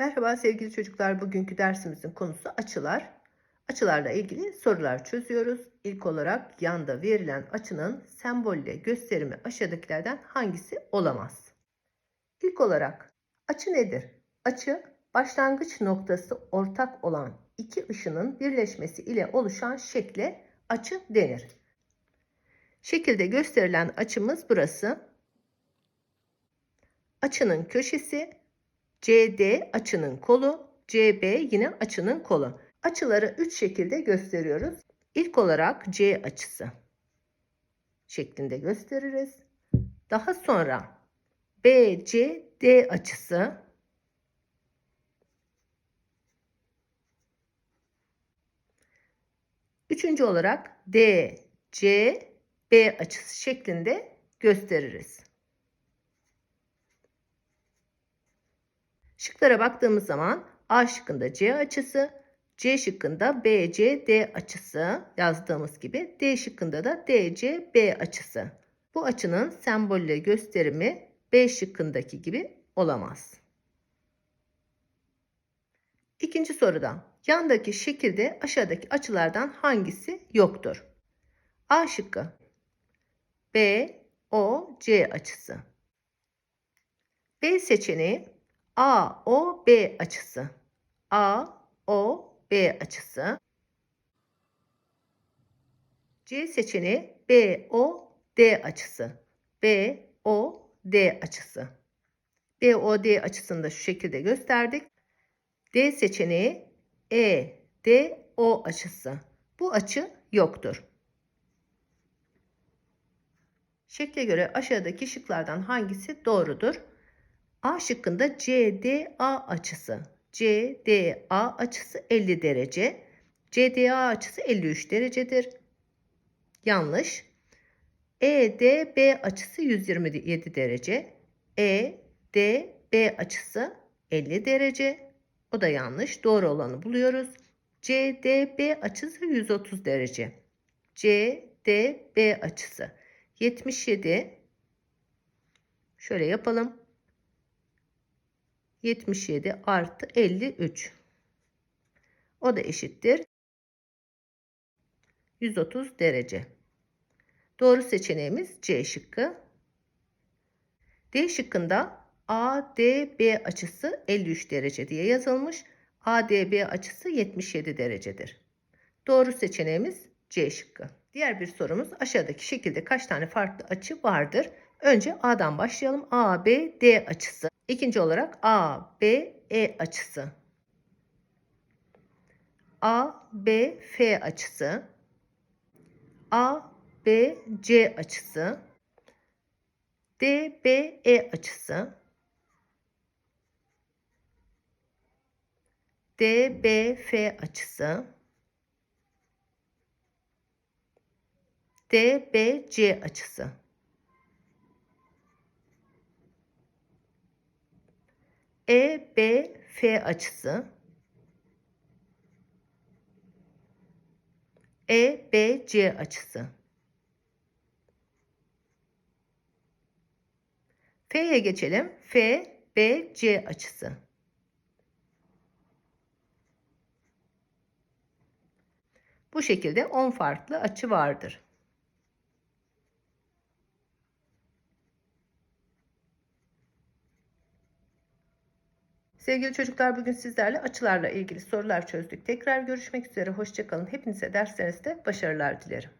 Merhaba sevgili çocuklar. Bugünkü dersimizin konusu açılar. Açılarla ilgili sorular çözüyoruz. İlk olarak yanda verilen açının sembolle gösterimi aşağıdakilerden hangisi olamaz? İlk olarak açı nedir? Açı başlangıç noktası ortak olan iki ışının birleşmesi ile oluşan şekle açı denir. Şekilde gösterilen açımız burası. Açının köşesi CD açının kolu, CB yine açının kolu. Açıları 3 şekilde gösteriyoruz. İlk olarak C açısı şeklinde gösteririz. Daha sonra BCD açısı Üçüncü olarak DCB açısı şeklinde gösteririz. Şıklara baktığımız zaman A şıkkında C açısı, C şıkkında BCD açısı yazdığımız gibi D şıkkında da DCB açısı. Bu açının sembolle gösterimi B şıkkındaki gibi olamaz. İkinci soruda yandaki şekilde aşağıdaki açılardan hangisi yoktur? A şıkkı B, O, C açısı. B seçeneği A, O, B açısı. A, O, B açısı. C seçeneği B, O, D açısı. B, O, D açısı. B, O, D açısını da şu şekilde gösterdik. D seçeneği E, D, O açısı. Bu açı yoktur. Şekle göre aşağıdaki şıklardan hangisi doğrudur? A şıkkında CDA açısı. CDA açısı 50 derece. CDA açısı 53 derecedir. Yanlış. EDB açısı 127 derece. EDB açısı 50 derece. O da yanlış. Doğru olanı buluyoruz. CDB açısı 130 derece. CDB açısı 77. Şöyle yapalım. 77 artı 53. O da eşittir. 130 derece. Doğru seçeneğimiz C şıkkı. D şıkkında ADB açısı 53 derece diye yazılmış. ADB açısı 77 derecedir. Doğru seçeneğimiz C şıkkı. Diğer bir sorumuz aşağıdaki şekilde kaç tane farklı açı vardır? Önce A'dan başlayalım. ABD açısı. İkinci olarak ABE açısı. ABF açısı. ABC açısı. DBE açısı. DBF açısı. DBC açısı. EBF açısı. EBC açısı. F'ye geçelim. FBC açısı. Bu şekilde 10 farklı açı vardır. Sevgili çocuklar bugün sizlerle açılarla ilgili sorular çözdük. Tekrar görüşmek üzere. Hoşçakalın. Hepinize derslerinizde başarılar dilerim.